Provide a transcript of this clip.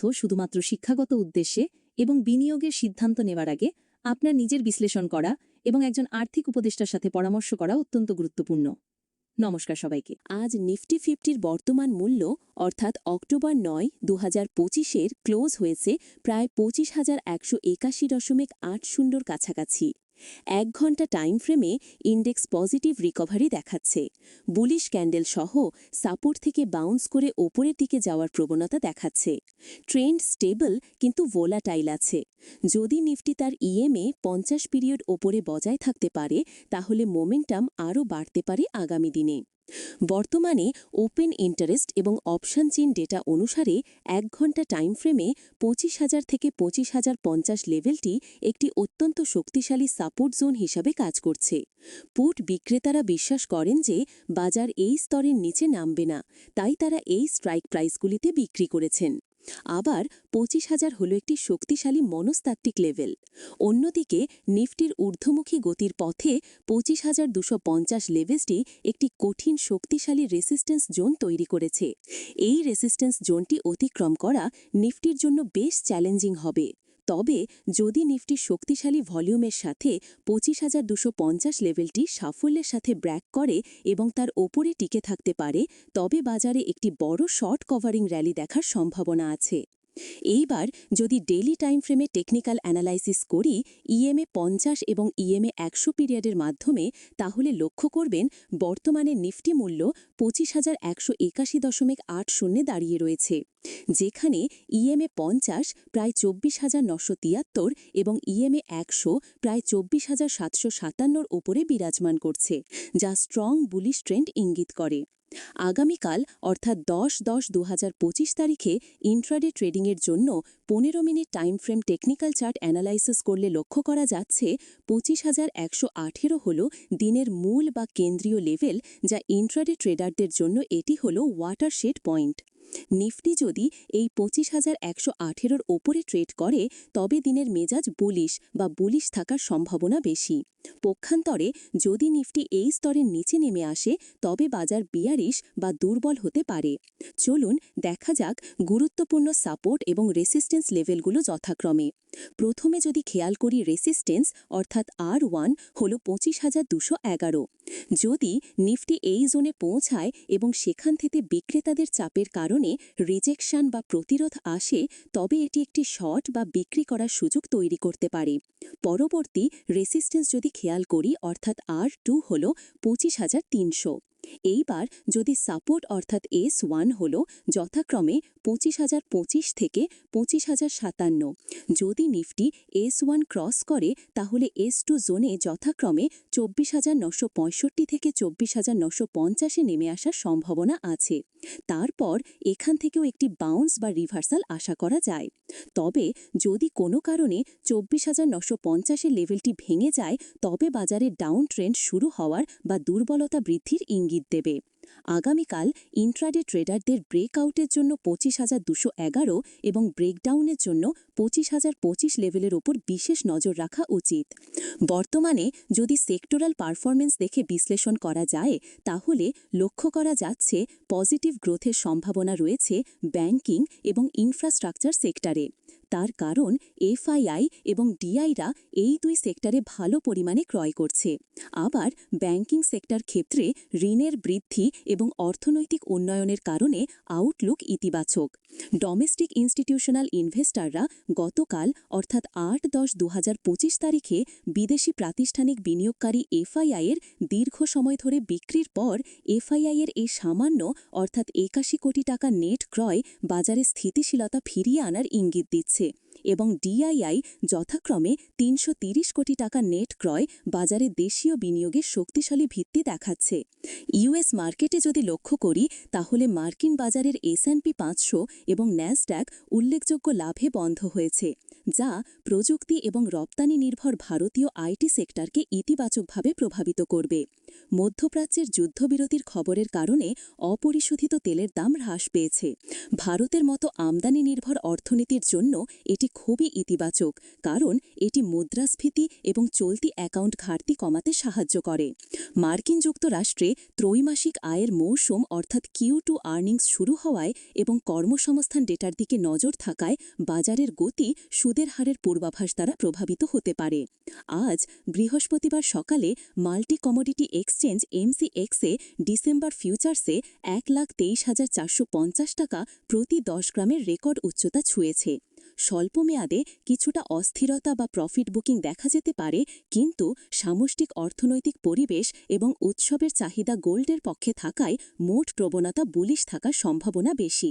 তথ্য শুধুমাত্র শিক্ষাগত উদ্দেশ্যে এবং বিনিয়োগের সিদ্ধান্ত নেওয়ার আগে আপনার নিজের বিশ্লেষণ করা এবং একজন আর্থিক উপদেষ্টার সাথে পরামর্শ করা অত্যন্ত গুরুত্বপূর্ণ। নমস্কার সবাইকে। আজ নিফটি ফিফটির বর্তমান মূল্য অর্থাৎ অক্টোবর নয় দু হাজার পঁচিশের ক্লোজ হয়েছে প্রায় পঁচিশ হাজার একশো একাশি দশমিক আট শূন্যর কাছাকাছি। এক ঘণ্টা টাইম ফ্রেমে ইন্ডেক্স পজিটিভ রিকভারি দেখাচ্ছে। বুলিশ ক্যান্ডেল সহ সাপোর্ট থেকে বাউন্স করে ওপরের দিকে যাওয়ার প্রবণতা দেখাচ্ছে। ট্রেন্ড স্টেবল কিন্তু ভোলাটাইল আছে। যদি নিফটি তার ইএমএ পঞ্চাশ পিরিয়ড ওপরে বজায় থাকতে পারে, তাহলে মোমেন্টাম আরও বাড়তে পারে আগামী দিনে। বর্তমানে ওপেন ইন্টারেস্ট এবং অপশন চিন ডেটা অনুসারে এক ঘণ্টা টাইম ফ্রেমে পঁচিশ হাজার থেকে পঁচিশ হাজার পঞ্চাশ লেভেলটি একটি অত্যন্ত শক্তিশালী সাপোর্ট জোন হিসাবে কাজ করছে। পুট বিক্রেতারা বিশ্বাস করেন যে বাজার এই স্তরের নিচে নামবে না, তাই তারা এই স্ট্রাইক প্রাইসগুলিতে বিক্রি করেছেন। আবার পঁচিশ হাজার হল একটি শক্তিশালী মনস্তাত্ত্বিক লেভেল অন্যদিকে, নিফটির ঊর্ধ্বমুখী গতির পথে পঁচিশ হাজার দুশো পঞ্চাশ লেভেলটি একটি কঠিন শক্তিশালী রেসিস্টেন্স জোন তৈরি করেছে। এই রেসিস্টেন্স জোনটি অতিক্রম করা নিফটির জন্য বেশ চ্যালেঞ্জিং হবে। তবে যদি নিফটি শক্তিশালী ভলিউমের সাথে পঁচিশ হাজার দুশো পঞ্চাশ লেভেলটি সাফল্যের সাথে ব্র্যাক করে এবং তার ওপরে টিকে থাকতে পারে, তবে বাজারে একটি বড় শর্ট কভারিং র্যালি দেখার সম্ভাবনা আছে। এইবার যদি ডেইলি টাইম ফ্রেমে টেকনিক্যাল অ্যানালাইসিস করি ইএমএ পঞ্চাশ এবং ইএমএ একশো পিরিয়ডের মাধ্যমে, তাহলে লক্ষ্য করবেন বর্তমানে নিফটি মূল্য পঁচিশ হাজার একশো একাশি দশমিক আট শূন্যে দাঁড়িয়ে রয়েছে, যেখানে ইএমএ পঞ্চাশ প্রায় চব্বিশ হাজার নশো তিয়াত্তর এবং ইএমএ একশো প্রায় চব্বিশ হাজার সাতশো সাতান্নর ওপরে বিরাজমান করছে, যা স্ট্রং বুলিশ ট্রেন্ড ইঙ্গিত করে। আগামীকাল, অর্থাৎ দশ দশ দু তারিখে ইন্ট্রাডে ট্রেডিংয়ের জন্য পনেরো minute time frame technical chart analysis করলে লক্ষ্য করা যাচ্ছে পঁচিশ হাজার একশো আঠেরো হল দিনের মূল বা কেন্দ্রীয় লেভেল যা ইন্ট্রাডে ট্রেডারদের জন্য এটি হল ওয়াটারশেড পয়েন্ট নিফটি যদি এই পঁচিশ হাজার একশো আঠেরোর ওপরে ট্রেড করে, তবে দিনের মেজাজ বুলিশ বা বুলিশ থাকার সম্ভাবনা বেশি। পক্ষান্তরে যদি নিফটি এই স্তরের নিচে নেমে আসে, তবে বাজার বিয়ারিশ বা দুর্বল হতে পারে। চলুন দেখা যাক গুরুত্বপূর্ণ সাপোর্ট এবং রেসিস্টেন্স লেভেলগুলো যথাক্রমে। প্রথমে যদি খেয়াল করি রেসিস্টেন্স অর্থাৎ আর ওয়ান হল পঁচিশ হাজার দুশো এগারো। যদি নিফটি এই জোনে পৌঁছায় এবং সেখান থেকে বিক্রেতাদের চাপের কারণে রিজেকশন বা প্রতিরোধ আসে, তবে এটি একটি শর্ট বা বিক্রি করার সুযোগ তৈরি করতে পারে। পরবর্তী রেসিস্টেন্স যদি খেয়াল করি, অর্থাৎ আর টু হল পঁচিশ হাজার তিনশো। এইবার যদি সাপোর্ট অর্থাৎ এস ওয়ান হল, যথাক্রমে পঁচিশ হাজার পঁচিশ থেকে পঁচিশ হাজার সাতান্ন। যদি নিফটি এস ওয়ান ক্রস করে, তাহলে এস টু জোনে যথাক্রমে চব্বিশ হাজার নশো পঁয়ষট্টি থেকে চব্বিশ হাজার নশো পঞ্চাশে নেমে আসার সম্ভাবনা আছে। তারপর এখান থেকেও একটি বাউন্স বা রিভার্সাল আশা করা যায়। তবে যদি কোনো কারণে চব্বিশ হাজার নশো পঞ্চাশের লেভেলটি ভেঙে যায়, তবে বাজারে ডাউন ট্রেন্ড শুরু হওয়ার বা দুর্বলতা বৃদ্ধির ইঙ্গিত দেবে। আগামীকাল ইন্ট্রাডে ট্রেডারদের ব্রেকআউটের জন্য পঁচিশ হাজার দুশো এগারো এবং ব্রেকডাউনের জন্য পঁচিশ হাজার পঁচিশ লেভেলের ওপর বিশেষ নজর রাখা উচিত। বর্তমানে যদি সেক্টরাল পারফরমেন্স দেখে বিশ্লেষণ করা যায়, তাহলে লক্ষ্য করা যাচ্ছে পজিটিভ গ্রোথের সম্ভাবনা রয়েছে ব্যাংকিং এবং ইনফ্রাস্ট্রাকচার সেক্টরে। তার কারণ এফআইআই এবং ডিআইরা এই দুই সেক্টরে ভালো পরিমাণে ক্রয় করছে। আবার ব্যাংকিং সেক্টর ক্ষেত্রে ঋণের বৃদ্ধি এবং অর্থনৈতিক উন্নয়নের কারণে আউটলুক ইতিবাচক। ডোমেস্টিক ইনস্টিটিউশনাল ইনভেস্টাররা গতকাল, অর্থাৎ আট দশ দু তারিখে বিদেশি প্রাতিষ্ঠানিক বিনিয়োগকারী এফআইআইয়ের দীর্ঘ সময় ধরে বিক্রির পর এফআইআইয়ের এই সামান্য, অর্থাৎ একাশি কোটি টাকা নেট ক্রয় বাজারে স্থিতিশীলতা ফিরিয়ে আনার ইঙ্গিত দিচ্ছে। এবং ডিআইআই যথাক্রমে তিনশো কোটি টাকা নেট ক্রয় বাজারে দেশীয় বিনিয়োগের শক্তিশালী ভিত্তি দেখাচ্ছে। ইউএস মার্কেটে যদি লক্ষ্য করি, তাহলে মার্কিন বাজারের এসএনপি পাঁচশো এবং ন্যাসড্যাক উল্লেখযোগ্য লাভে বন্ধ হয়েছে, যা প্রযুক্তি এবং রপ্তানি নির্ভর ভারতীয় আইটি সেক্টরকে ইতিবাচকভাবে প্রভাবিত করবে। মধ্যপ্রাচ্যের যুদ্ধবিরতির খবরের কারণে অপরিশোধিত তেলের দাম হ্রাস পেয়েছে। ভারতের মতো আমদানি নির্ভর অর্থনীতির জন্য এটি খুবই ইতিবাচক, কারণ এটি মুদ্রাস্ফীতি এবং চলতি অ্যাকাউন্ট ঘাটতি কমাতে সাহায্য করে। মার্কিন যুক্তরাষ্ট্রে ত্রৈমাসিক আয়ের মৌসুম অর্থাৎ কিউ টু আর্নিংস শুরু হওয়ায় এবং কর্মসংস্থান ডেটার দিকে নজর থাকায় বাজারের গতি সুদের হারের পূর্বাভাস দ্বারা প্রভাবিত হতে পারে। আজ বৃহস্পতিবার সকালে মাল্টি কমোডিটি এক্সচেঞ্জ এমসিএক্সে ডিসেম্বর ফিউচার্সে এক লাখ তেইশ হাজার চারশো পঞ্চাশ টাকা প্রতি দশ গ্রামের রেকর্ড উচ্চতা ছুঁয়েছে। স্বল্প মেয়াদে কিছুটা অস্থিরতা বা প্রফিট বুকিং দেখা যেতে পারে, কিন্তু সামষ্টিক অর্থনৈতিক পরিবেশ এবং উৎসবের চাহিদা গোল্ডের পক্ষে থাকায় মোট প্রবণতা বুলিশ থাকার সম্ভাবনা বেশি।